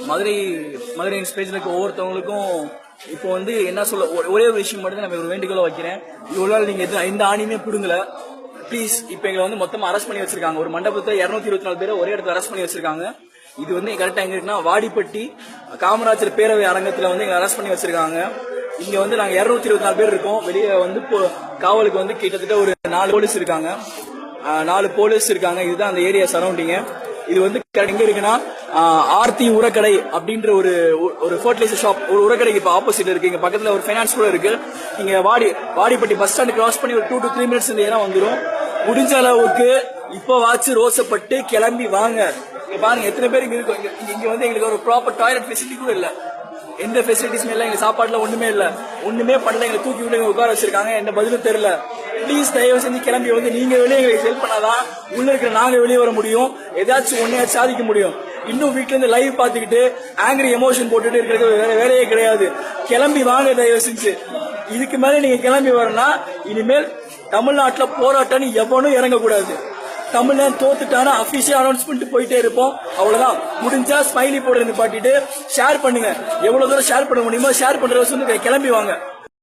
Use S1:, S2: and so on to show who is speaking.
S1: மதுரை மதுரை பேஜில் இருக்க ஒவ்வொருத்தவங்களுக்கும் இப்போ வந்து என்ன சொல்ல ஒ- ஒரே ஒரு விஷயம் மட்டும் தான் நம்ம ஒரு வேண்டுகோளை வைக்கிறேன். இவ்வளோ நாள் நீங்க எதுவும் எந்த ஆணியுமே பிடுங்கல. ப்ளீஸ் இப்போ எங்களை வந்து மொத்தமாக அரெஸ்ட் பண்ணி வச்சிருக்காங்க. ஒரு மண்டபத்தில் இரநூத்தி இருபத்தி நாலு பேரை ஒரே இடத்துல அரெஸ்ட் பண்ணி வச்சிருக்காங்க. இது வந்து கரெக்டாக எங்க இருக்குன்னா வாடிப்பட்டி காமராஜர் பேரவை அரங்கத்தில் வந்து எங்களை அரெஸ்ட் பண்ணி வச்சிருக்காங்க. இங்கே வந்து நாங்கள் இரநூத்தி இருபத்தி நாலு பேர் இருக்கோம். வெளியே வந்து காவலுக்கு வந்து கிட்டத்தட்ட ஒரு நாலு போலீஸ் இருக்காங்க. நாலு போலீஸ் இருக்காங்க. இதுதான் அந்த ஏரியா சரௌண்டிங்க இது வந்து எங்கே இருக்குன்னா ஆர்த்தி உரக்கடை அப்படின்ற ஒரு ஒரு ஃபர்டிலைசர் ஷாப் ஒரு உரக்கடைக்கு இப்போ ஆப்போசிட் இருக்கு. இங்க பக்கத்துல ஒரு ஃபைனான்ஸ் கூட இருக்கு. இங்க வாடி வாடிப்பட்டி பஸ் ஸ்டாண்ட் கிராஸ் பண்ணி ஒரு டூ டு த்ரீ மினிட்ஸ் இந்த வந்துடும் முடிஞ்ச அளவுக்கு இப்போ வாச்சு ரோசப்பட்டு கிளம்பி வாங்க. இங்க பாருங்க எத்தனை பேர் இங்க இருக்கும் இங்க- வந்து எங்களுக்கு ஒரு ப்ராப்பர் டாய்லெட் ஃபெசிலிட்டி கூட இல்ல. எந்த ஃபெசிலிட்டிஸுமே இல்லை எங்க சாப்பாடுல ஒண்ணுமே இல்ல. ஒண்ணுமே பண்ணல எங்களை தூக்கி விட்டு உட்கார வச்சிருக்காங்க. எந்த பதிலும் தெரியல. ப்ளீஸ் தயவு செஞ்சு கிளம்பி வந்து நீங்க வெளியே எங்களுக்கு ஹெல்ப் பண்ணாதான் உள்ள இருக்கிற நாங்க வெளியே வர முடியும். ஏதாச்சும் ஒன்னையாச்சும் சாதிக்க முடியும். இன்னும் வீட்டுல இருந்து லைவ் பாத்துக்கிட்டு ஆங்கிரி எமோஷன் போட்டுட்டு இருக்கிறது வேற வேலையே கிடையாது. கிளம்பி வாங்க தயவு செஞ்சு. இதுக்கு மேல நீங்க கிளம்பி வரனா இனிமேல் தமிழ்நாட்டுல போராட்டம்னு எவனும் இறங்கக்கூடாது. தமிழ்நாடு தோத்துட்டானா அபிஷியல் அனௌன்ஸ் பண்ணிட்டு போயிட்டே இருப்போம். அவ்வளவுதான். முடிஞ்சா ஸ்மைலி போடுறது பாட்டிட்டு ஷேர் பண்ணுங்க. எவ்வளவு தூரம் ஷேர் பண்ண முடியுமோ ஷேர் பண்றத சொல்லி கிளம்பி வாங்க.